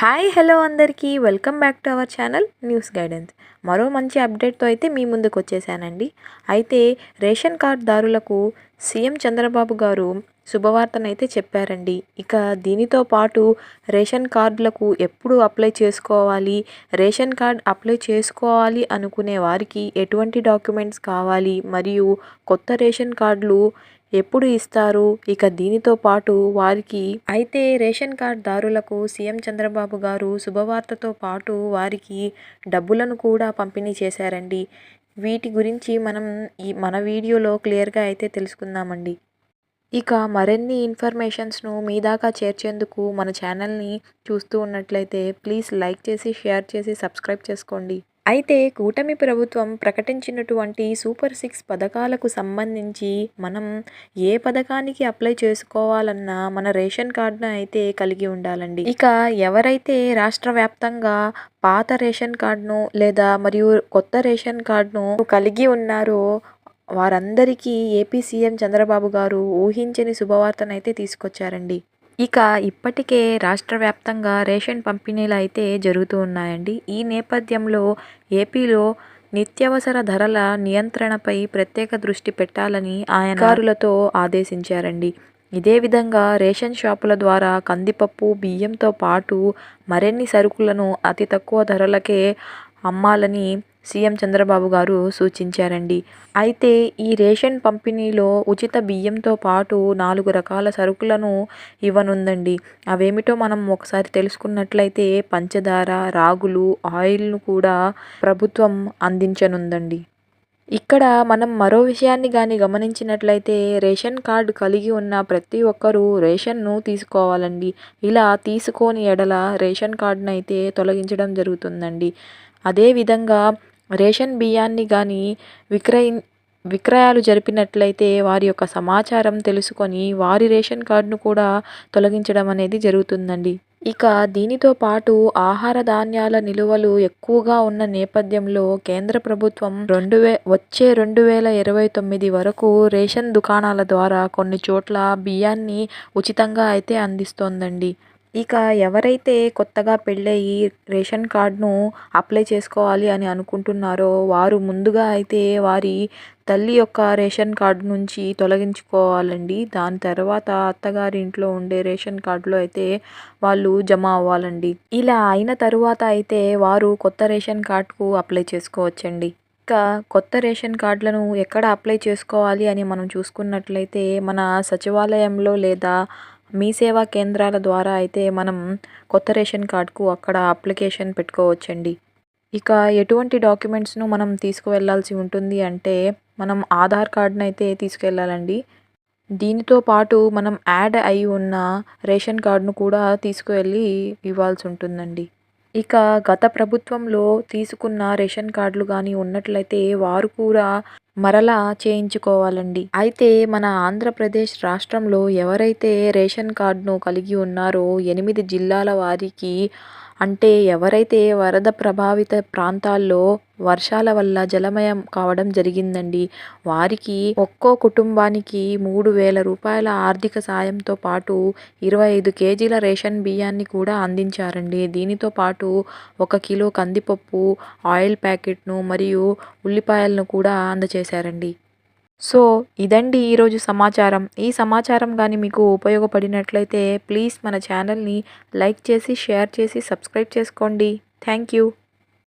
Hi hello అందరికీ. Welcome back to our channel news guidance. మరో మంచి అప్డేట్తో అయితే మీ ముందుకు వచ్చేసానండి. అయితే రేషన్ కార్డుదారులకు సీఎం చంద్రబాబు గారు శుభవార్తనైతే చెప్పారండి. ఇక దీనితో పాటు రేషన్ కార్డులకు ఎప్పుడు అప్లై చేసుకోవాలి రేషన్ కార్డ్ అప్లై చేసుకోవాలి అనుకునే వారికి ఎటువంటి డాక్యుమెంట్స్ కావాలి మరియు కొత్త రేషన్ కార్డులు ఎప్పుడు ఇస్తారు? ఇక దీనితో పాటు వారికి అయితే రేషన్ కార్డ్ దారులకు సీఎం చంద్రబాబు గారు శుభవార్తతో పాటు వారికి డబ్బులను కూడా పంపిణీ చేశారండి. వీటి గురించి మనం ఈ మన వీడియోలో క్లియర్గా అయితే తెలుసుకుందామండి. ఇక మరిన్ని ఇన్ఫర్మేషన్స్ను మీ దాకా చేర్చేందుకు మన ఛానల్ని చూస్తూ ఉన్నట్లయితే ప్లీజ్ లైక్ చేసి షేర్ చేసి సబ్స్క్రైబ్ చేసుకోండి. అయితే కూటమి ప్రభుత్వం ప్రకటించినటువంటి సూపర్ సిక్స్ పథకాలకు సంబంధించి మనం ఏ పథకానికి అప్లై చేసుకోవాలన్నా మన రేషన్ కార్డును అయితే కలిగి ఉండాలండి. ఇక ఎవరైతే రాష్ట్ర వ్యాప్తంగా పాత రేషన్ కార్డును లేదా మరియు కొత్త రేషన్ కార్డును కలిగి ఉన్నారో వారందరికీ ఏపీ సీఎం చంద్రబాబు గారు ఊహించని శుభవార్తనైతే తీసుకొచ్చారండి. ఇక ఇప్పటికే రాష్ట్ర వ్యాప్తంగా రేషన్ పంపిణీలు అయితే జరుగుతూ ఉన్నాయండి. ఈ నేపథ్యంలో ఏపీలో నిత్యావసర ధరల నియంత్రణపై ప్రత్యేక దృష్టి పెట్టాలని ఆయన అధికారులతో ఆదేశించారండి. ఇదే విధంగా రేషన్ షాపుల ద్వారా కందిపప్పు బియ్యంతో పాటు మరిన్ని సరుకులను అతి తక్కువ ధరలకే అమ్మాలని సీఎం చంద్రబాబు గారు సూచించారండి. అయితే ఈ రేషన్ పంపిణీలో ఉచిత బియ్యంతో పాటు నాలుగు రకాల సరుకులను ఇవ్వనుందండి. అవేమిటో మనం ఒకసారి తెలుసుకున్నట్లయితే పంచదార రాగులు ఆయిల్ను కూడా ప్రభుత్వం అందించనుందండి. ఇక్కడ మనం మరో విషయాన్ని కానీ గమనించినట్లయితే రేషన్ కార్డు కలిగి ఉన్న ప్రతి ఒక్కరూ రేషన్ను తీసుకోవాలండి. ఇలా తీసుకోని ఎడల రేషన్ కార్డునైతే అయితే తొలగించడం జరుగుతుందండి. అదేవిధంగా రేషన్ బియ్యాన్ని కానీ విక్రయి విక్రయాలు జరిపినట్లయితే వారి యొక్క సమాచారం తెలుసుకొని వారి రేషన్ కార్డును కూడా తొలగించడం అనేది జరుగుతుందండి. ఇక దీనితో పాటు ఆహార ధాన్యాల నిలువలు ఎక్కువగా ఉన్న నేపథ్యంలో కేంద్ర ప్రభుత్వం రెండు వే వచ్చే రెండు వేల ఇరవై తొమ్మిది వరకు రేషన్ దుకాణాల ద్వారా కొన్ని చోట్ల బియ్యాన్ని ఉచితంగా అయితే అందిస్తోందండి. ఇక ఎవరైతే కొత్తగా పెళ్ళయి రేషన్ కార్డ్ను అప్లై చేసుకోవాలి అని అనుకుంటున్నారో వారు ముందుగా అయితే వారి తల్లి యొక్క రేషన్ కార్డు నుంచి తొలగించుకోవాలండి. దాని తర్వాత అత్తగారి ఇంట్లో ఉండే రేషన్ కార్డులో అయితే వాళ్ళు జమ అవ్వాలండి. ఇలా అయిన తరువాత అయితే వారు కొత్త రేషన్ కార్డుకు అప్లై చేసుకోవచ్చండి. ఇంకా కొత్త రేషన్ కార్డులను ఎక్కడ అప్లై చేసుకోవాలి అని మనం చూసుకున్నట్లయితే మన సచివాలయంలో లేదా మీ సేవా కేంద్రాల ద్వారా అయితే మనం కొత్త రేషన్ కార్డుకు అక్కడ అప్లికేషన్ పెట్టుకోవచ్చండి. ఇక ఎటువంటి డాక్యుమెంట్స్ను మనం తీసుకువెళ్ళాల్సి ఉంటుంది అంటే మనం ఆధార్ కార్డును అయితే తీసుకెళ్ళాలండి. దీనితో పాటు మనం యాడ్ అయి ఉన్న రేషన్ కార్డును కూడా తీసుకువెళ్ళి ఇవ్వాల్సి ఉంటుందండి. ఇక గత ప్రభుత్వంలో తీసుకున్న రేషన్ కార్డులు కానీ ఉన్నట్లయితే వారు కూడా మరలా చేయించుకోవాలండి. అయితే మన ఆంధ్రప్రదేశ్ రాష్ట్రంలో ఎవరైతే రేషన్ కార్డును కలిగి ఉన్నారో ఎనిమిది జిల్లాల వారికి అంటే ఎవరైతే వరద ప్రభావిత ప్రాంతాల్లో వర్షాల వల్ల జలమయం కావడం జరిగిందండి వారికి ఒక్కో కుటుంబానికి మూడు వేల రూపాయల ఆర్థిక సాయంతో పాటు ఇరవై ఐదు కేజీల రేషన్ బియ్యాన్ని కూడా అందించారండి. దీనితో పాటు ఒక కిలో కందిపప్పు ఆయిల్ ప్యాకెట్ను మరియు ఉల్లిపాయలను కూడా అందజేశారండి. సో ఇదండి ఈరోజు సమాచారం. ఈ సమాచారం కానీ మీకు ఉపయోగపడినట్లయితే ప్లీజ్ మన ఛానల్ని లైక్ చేసి షేర్ చేసి సబ్స్క్రైబ్ చేసుకోండి. Thank you.